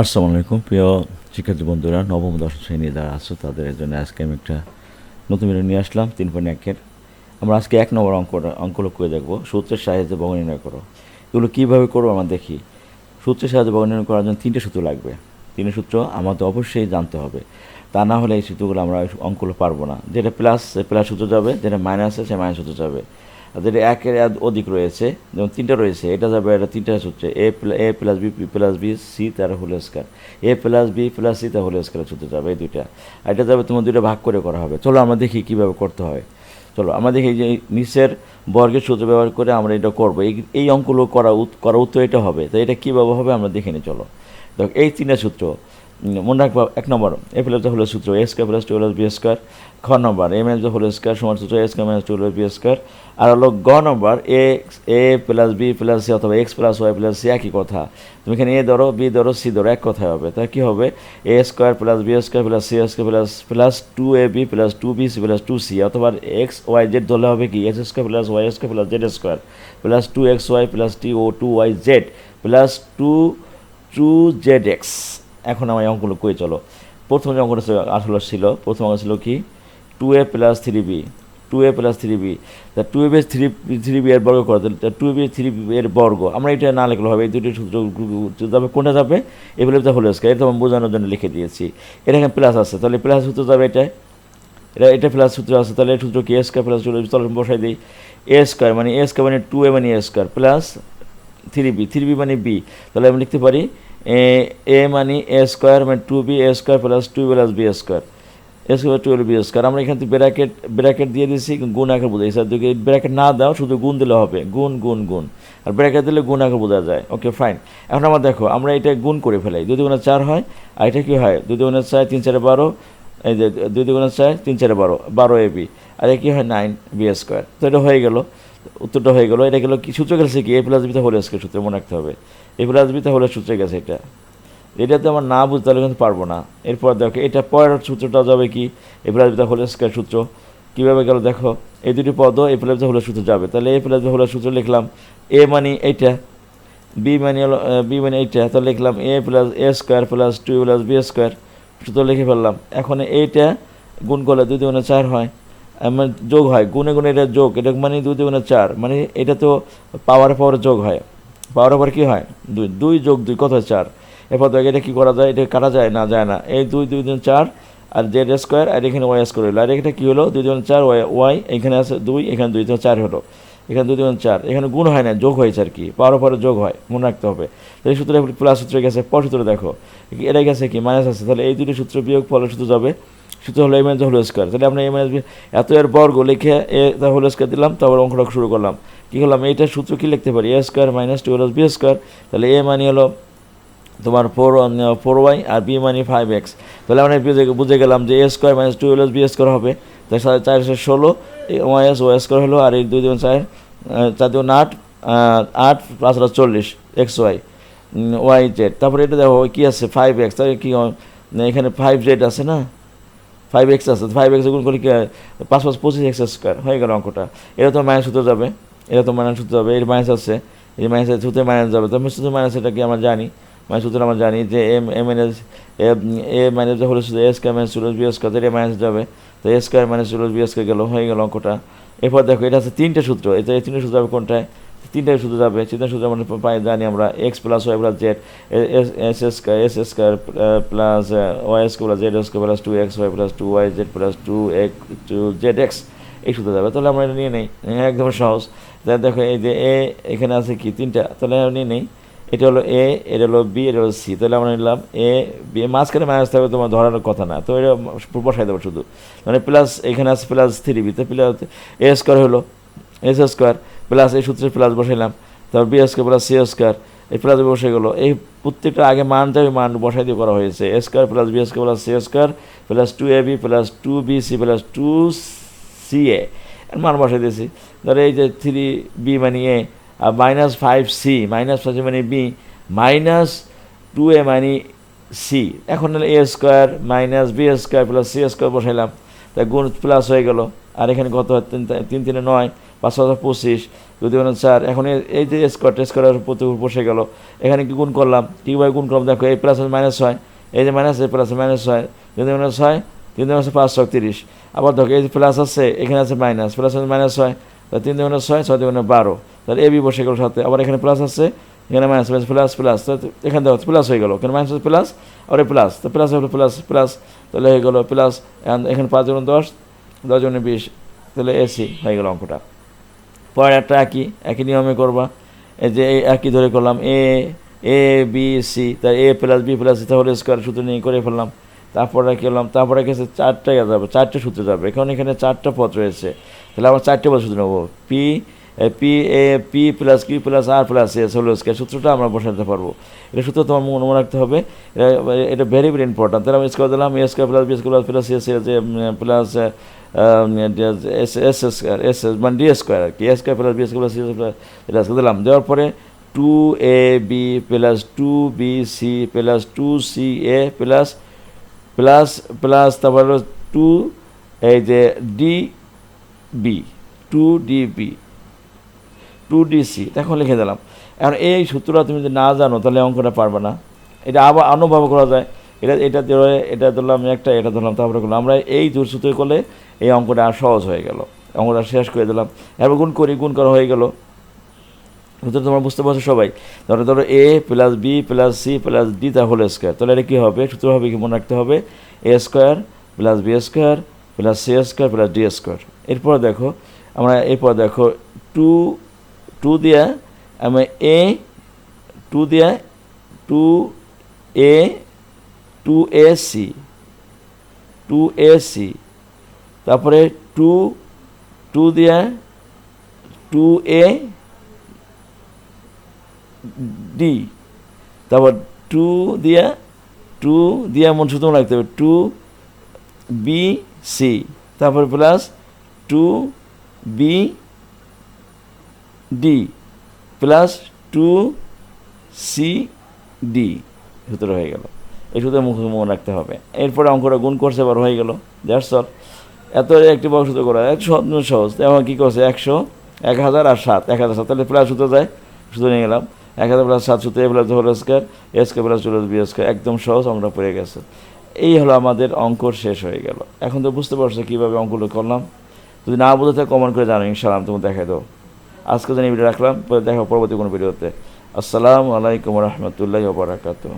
আসসালামু আলাইকুম, প্রিয় শিক্ষার্থী বন্ধুরা, নবম, দশম শ্রেণি যারা আছো, তাদের জন্য আজকে আমি একটা নতুন ভিডিও নিয়ে আসলাম, তিন পয়েন্ট একের আমরা আজকে এক নম্বর অঙ্কটা অঙ্কগুলো করে দেখব। সূত্রের সাহায্যে বঙ্গ নির্ণয় করো। এগুলো কীভাবে করব আমরা দেখি। সূত্রের সাহায্যে বঙ্গ নির্ণয় করার জন্য তিনটে সূত্র লাগবে। তিনটে সূত্র আমাদের অবশ্যই জানতে হবে। তা না হলে এই সূত্রগুলো আমরা অঙ্কগুলো পারব না। যেটা প্লাস প্লাস সূত্র যাবে, যেটা মাইনাস আছে সে মাইনাস সূত্র যাবে। যেটা একের এক অধিক রয়েছে, যেমন তিনটা রয়েছে, এটা যাবে, এটা তিনটা সূত্রে A A plus B plus B C তার whole square A plus B plus C তার হোল স্কয়ার সূত্র যাবে এই দুইটা। আর এটা যাবে তোমার দুইটা ভাগ করে করা হবে। চলো আমরা দেখি কীভাবে করতে হয়। চলো, আমরা দেখি যে নিচের বর্গের সূত্র ব্যবহার করে আমরা এটা করব। এই এই অঙ্কগুলো করা করা উত্তর এটা হবে। তো এটা কীভাবে হবে আমরা দেখে নিই চলো। দেখ, এই তিনটা সূত্র। মনে রাখব, এক নম্বর এ প্লাস হলো সূত্র A square plus two plus B square খ নম্বর এম এস হলো স্কোয়ার সমান সূত্র A square minus two plus B square আর হলো গ নম্বর A A plus B plus C অথবা X plus Y plus C একই কথা। তুমি এখানে এ ধরো বি ধরো সি ধরো, এক কথায় হবে। তাহলে কী হবে? A square plus B square plus C square plus plus two A B plus two B C plus two C অথবা এক্স ওয়াই জেড ধরলে হবে কি? X square plus Y square plus Z square plus two X Y plus T O two Y Z plus two two Z X এখন আমার অঙ্কগুলো করে চলো? প্রথম যে অঙ্কটা ছিল- আসলে ছিল, প্রথম অঙ্ক ছিল কি? Two A plus three B two A plus three B তা two A base three three B এর বর্গ করা টু বি থ্রি বি এর বর্গ। আমরা এটা না লিখলে হবে, এই দুটি সূত্র যাবে, কোনটা যাবে? এগুলো তো হলো এটা আমি বোঝানোর জন্য লিখে দিয়েছি। এটা এখানে প্লাস আছে, তাহলে প্লাস সূত্র যাবে এটা এটা এটা প্লাস সূত্র আছে, তাহলে সূত্র কি? এ স্কোয়ার প্লাস চলে তাহলে বসাই দিই। এ স্কোয়ার মানে এ স্কোয়ার মানে টু এ মানে A square plus three B three B মানে বি তাহলে আমি লিখতে পারি এ এ মানে এ স্কোয়ার মানে two B A square plus two plus B square A square two B square আমরা এখান থেকে ব্র্যাকেট ব্র্যাকেট দিয়ে দিয়েছি গুণ আকার বোঝাই স্যার যদি ব্র্যাকেট না দাও, শুধু গুণ দিলে হবে। গুণ গুণ গুণ। আর ব্র্যাকেট দিলে গুণ আকার বোঝা যায়। ওকে ফাইন এখন আমরা দেখো, আমরা এটা গুণ করে ফেলাই। দুই দুগুণে চার হয়, আর এটা কী হয়? দুই দুগুণে চার, তিন চারে বারো। এই যে দুই দুগুণে চার, তিন চারে বারো। বারো এ বি আর এ কী হয়? নাইন বি স্কোয়ার তো এটা হয়ে গেল। উত্তরটা হয়ে গেল। এটা গেলো কি? সূত্র গেছে কি? এ প্লাস বিতে হোল স্কোয়ার সূত্র, মনে রাখতে হবে। এ প্লাস বিতে হোলের সূত্রে গেছে এটা। এটাতে আমার না বুঝতে হলে কিন্তু পারব না। এরপর দেখো, এটা পরের সূত্রটা যাবে কি? এ প্লাস বিতে হোল স্কোয়ার সূত্র। কীভাবে গেল দেখো? এই দুটি পদও এ প্লাস হোলের সূত্র যাবে। তাহলে এ প্লাস হোলের সূত্র লিখলাম এ মানে এইটা বি মানে হলো বি মানে এইটা। তাহলে লিখলাম A plus A square plus two plus B square সূত্র লিখে ফেললাম। এখন এইটা গুণ করলে দুই দুগুণে চার হয়। মানে যোগ হয়, গুণে গুণে এটা যোগ, এটা মানে দুই দুগুণে চার মানে এটা তো পাওয়ার পাওয়ার যোগ হয়। পাওয়ার পাওয়ার কী হয়? দুই দুই যোগ দুই, কত চার। এরপর দেখো, এটা কী করা যায়? এটা কাটা যায় না যায় না। এই দুই দুই দিন চার আর জেড স্কোয়ার আর এখানে ওয়াই স্কোয়ার হলো। আর এটা কী হলো? দুই দুগুণ চার ওয়াই ওয়াই এখানে আছে দুই, এখানে দুই তো চার হলো। এখানে দুই দুগুণ চার। এখানে গুণ হয় না, যোগ হয়েছে আর কি। পাওয়ার পরে যোগ হয়, মনে রাখতে হবে। তো এই সূত্রে প্লাস সূত্রে গেছে পর সূত্রে দেখো। এটা গেছে কি? মাইনাস আছে। তাহলে এই দুটি সূত্র বিয়োগ ফলের সূত্র যাবে সূত্র হলো এম এন হোল স্কোয়ার। তাহলে আমরা এম এন এত এর বর্গ লিখে এ হোল স্কোয়ার দিলাম, তারপর অঙ্কটা শুরু করলাম। কী করলাম? এইটার সূত্র কী লিখতে পারি? A square minus two plus B square. তাহলে এ মানি হলো তোমার ফোর ফোর ওয়াই আর বি মানি ফাইভ এক্স তাহলে আমরা বুঝে গেলাম যে A square minus two plus B square হবে। তাই সাড়ে চারশো ষোলো ওয়াই এস ওয়াই স্কোয়ার হলো, আর এই দুই দিন চার চার দিন আট আট প্লাস হলো চল্লিশ এক্স ওয়াই ওয়াই জেড তারপরে এটা দেখো, কী আছে? ফাইভ এক্স তাহলে কী এখানে ফাইভ জেড আছে না? ফাইভ এক্স আছে ফাইভ এক্স গুণ করে কি হয়? পাঁচ পাঁচ পঁচিশ এক্স স্কোয়ার হয়ে গেল অঙ্কটা। এটা তো মাইনাস সূত্র যাবে, এটা তো মাইনাস সূত্র যাবে, এর মাইনাস আছে, এই মাইনাস সূত্রে মাইনাস যাবে। তো শুধু মাইনাস এটা কি আমরা জানি? মাইনাস সূত্র আমরা জানি যে M N S A minus হলো শুধু এ স্কোয়ার মাইনাস চুলোস বি স্কোয়ার এটা মাইনাস যাবে। তো এ স্কোয়ার মাইনাস চুলোস বি স্কোয়ার গেল, হয়ে গেল অঙ্কটা। এরপর দেখো, এটা আছে তিনটে সূত্র এটা এই তিনটে সূত্র হবে কোনটায়? তিনটে শুধু যাবে, তিনটে সূত্র আমরা পাই, জানি আমরা X plus Y plus Z S S S square plus Y square plus Z square plus two X Y plus two Y Z plus two X two Z X এই সূত্র যাবে। তাহলে আমরা এটা নিয়ে নেই, একদম সহজ। তাহলে দেখো, এই যে এ এখানে আছে কি? তিনটা। তাহলে আমরা নিয়ে নেই। এটা হলো এ এটা হলো বি এটা হলো সি তাহলে আমরা নিলাম এ বি মাঝখানে মাইনাস থাকবে, তোমার ধরানোর কথা না। তো এটা বসাই দেবো শুধু। মানে প্লাস এখানে আছে প্লাস থ্রি বি তো প্লাস এ স্কোয়ার হলো এস স্কোয়ার প্লাস এই সূত্রে প্লাস বসাইলাম। তারপর B square plus C square, এই প্লাস বসে গেলো। এই প্রত্যেকটা আগে মানটা ওই মান বসাই দিয়ে করা হয়েছে। A square plus B square plus C square plus two A B plus two B C plus two C A. মান বসাই দিয়েছি। ধরো এই যে থ্রি বি মানে A, R minus five C, minus five মানে বি, মাইনাস টু এ মানে C. এখন A square minus B square plus C square বসাইলাম। তাই গুণ প্লাস হয়ে গেল। আর এখানে কত তিন তিন, তিনে, নয়। পাঁচ হাজার পঁচিশ টু দি মানে চার এখন এই যে স্কোয়ার টেস্ট স্কোয়ার প্রতি বসে গেল, এখানে কি গুণ করলাম? কীভাবে গুণ করলাম, দেখো এই প্লাস মাইনাস হয়। এই যে মাইনাস এই প্লাস মাইনাস হয়। তিন মাইনাস হয়, তিন দিন পাঁচ ছয় তিরিশ আবার দেখো, এই যে প্লাস আছে, এখানে আছে মাইনাস প্লাস আছে মাইনাস হয় তা তিন দুগুণে ছয় ছয় দুগুণে বারো। তাহলে এ বি বসে গেল সাথে। আবার এখানে প্লাস আছে, এখানে মাইনাস প্লাস প্লাস প্লাস এখানে দেখো প্লাস হয়ে গেল। এখানে মাইনাস প্লাস আর প্লাস তো প্লাস হলো প্লাস প্লাস তাহলে হয়ে গেলো প্লাস এখানে পাঁচ জন দশ দশ জনে বিশ। তাহলে এসি হয়ে গেল অঙ্কটা। পরে একটা একই একই নিয়মে করবা। এই যে একই ধরে করলাম, এ এ, বি, সি তার A plus B plus C, তাহলে স্কোয়ার সূত্র নিয়ে করে ফেললাম। তারপরে করলাম তারপরে গেছে চারটা যাবে চারটে সূত্র যাবে। এখন এখানে চারটা পথ রয়েছে। তাহলে আমরা চারটে পথ সূত্র নেব। P P, A, P plus Q plus R plus S হলো স্কোয়ার সূত্রটা আমরা বসাতে পারব। এটা সূত্র তোমার মনে রাখতে হবে। এটা ভেরি ভেরি ইম্পর্টেন্ট তাহলে আমি স্কোয়ার দিলাম A square plus B square plus S যে plus S S square S S মানে ডি স্কোয়ার আর কি। S square plus B square plus এটা দিলাম। দেওয়ার পরে two A B plus two B C plus two C A plus plus plus তারপর two এই যে D B two D B two D C এখন লিখে দিলাম। এখন এই সূত্রটা তুমি যদি না জানো, তাহলে অঙ্কটা পারবে না। এটা আবার অন্যভাবে করা যায়। এটা এটা ধরে এটা ধরলাম একটা, এটা ধরলাম তারপরে করলাম। আমরা এই দূর সূত্র করলে এই অঙ্কটা আর সহজ হয়ে গেল। অঙ্কটা শেষ করে দিলাম। এবার গুণ করি, গুণ করা হয়ে গেল। সূত্র তোমরা বুঝতে পারছ সবাই? ধরো ধরো A plus B plus C plus D তা হোল স্কোয়ার তাহলে এটা কী হবে? সূত্র হবে কি মনে রাখতে হবে? A square plus B square plus C square plus D square এরপর দেখো, আমরা এরপর দেখো টু টু দিয়া আমি এ টু দিয়া two A two A C two A C তারপরে টু টু দিয়া টু এ ডি তারপর টু দিয়া টু দিয়া মন সুতরাং রাখতে হবে টু বি সি তারপর plus two B D plus two C D সূত্র হয়ে গেল। এই সূত্রে মুখ মনে রাখতে হবে। এরপরে অঙ্কটা গুণ করছে এবার হয়ে গেল। দ্যাটস অল এত একটি বড় সূত্র করা এক সহজ এখন কী করছে? একশো, এক হাজার আর সাত। এক হাজার সাত। তাহলে প্লাস সূত্র যায়। সূত্র নিয়ে গেলাম এক হাজার প্লাস সাত সূত্র, A plus whole square A square plus two B square একদম সহজ অঙ্কটা পড়ে গেছে। এই হলো আমাদের অঙ্কর শেষ হয়ে গেল। এখন তো বুঝতে পারছ কীভাবে অঙ্কগুলো করলাম। যদি না বুঝতে কমেন্ট করে জানো ইনশাআল্লাহ, আমি তোমাকে দেখাই দেবো। আজকে জানি ভিডিও রাখলাম দেখা পরবর্তী কোনো ভিডিওতে। আসসালামু আলাইকুম রহমতুল্লাহ বারাকাতু